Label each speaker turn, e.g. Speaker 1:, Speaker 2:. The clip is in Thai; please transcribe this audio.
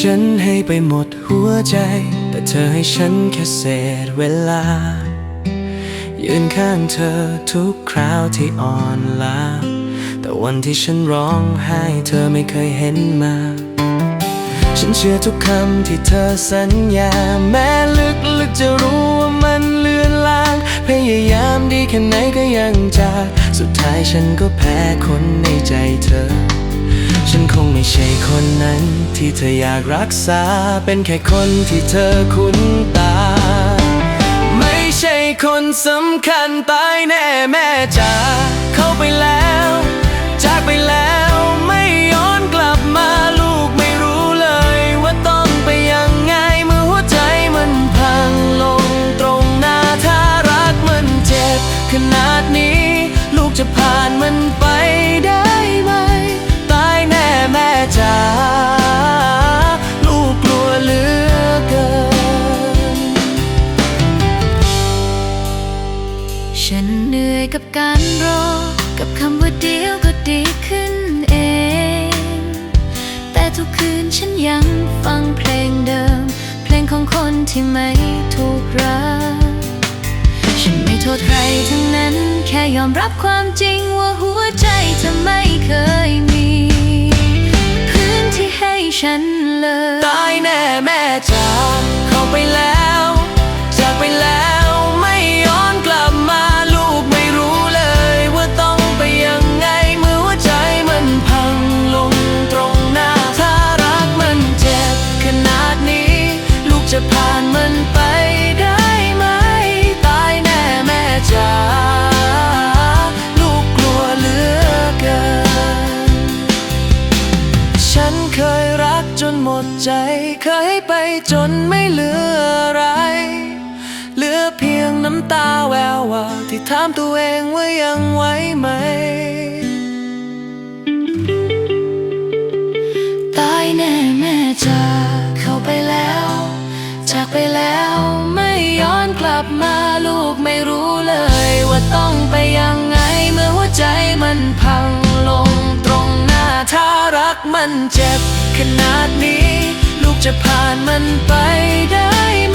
Speaker 1: ฉันให้ไปหมดหัวใจ แต่เธอให้ฉันแค่เศษเวลา ยืนข้างเธอทุกคราวที่อ่อนล้า แต่วันที่ฉันร้องไห้เธอไม่เคยเห็นมา ฉันเชื่อทุกคำที่เธอสัญญา แม้ลึกๆจะรู้ว่ามันเลือนลาง พยายามดีแค่ไหนก็ยังจาก สุดท้ายฉันก็แพ้คนในใจเธอ ฉันคงไม่ใช่คนนั้น ที่เธออยากรักษา เป็นแค่คนที่เธอคุ้นตา ไม่ใช่คนสำคัญตายแน่แม่จ๋าเข้าไปแล้ว จากไปแล้วไม่ย้อนกลับมาลูกไม่รู้เลย ว่าต้องไปยังไงเมื่อหัวใจมันพังลงตรงหน้าถ้ารักมันเจ็บขนาดนี้ อ
Speaker 2: ยกับการรอ กับคำว่าเดียวก็ดีขึ้นเอง แต่ทุกคืนฉันยังฟังเพลงเดิม เพลงของคนที่ไม่ถูกรัก ฉันไม่โทษใครทั้งนั้น แค่ยอมรับความจริงว่าหัวใจเธอไม่เคยมี พื้นที่ให้ฉันเลย
Speaker 1: ใจเคยไปจนไม่เหลืออะไร เหลือเพียงน้ำตาแวววาวที่ถามตัวเองว่ายังไหวไหม
Speaker 2: ตายแน่แม่จ๋าเข้าไปแล้ว จากไปแล้วไม่ย้อนกลับมาลูกไม่รู้เลยว่าต้องไปยังไงเมื่อหัวใจมันพังลงตรงหน้า
Speaker 1: ถ้ารักมันเจ็บขนาดนี้ จะผ่านมันไปได้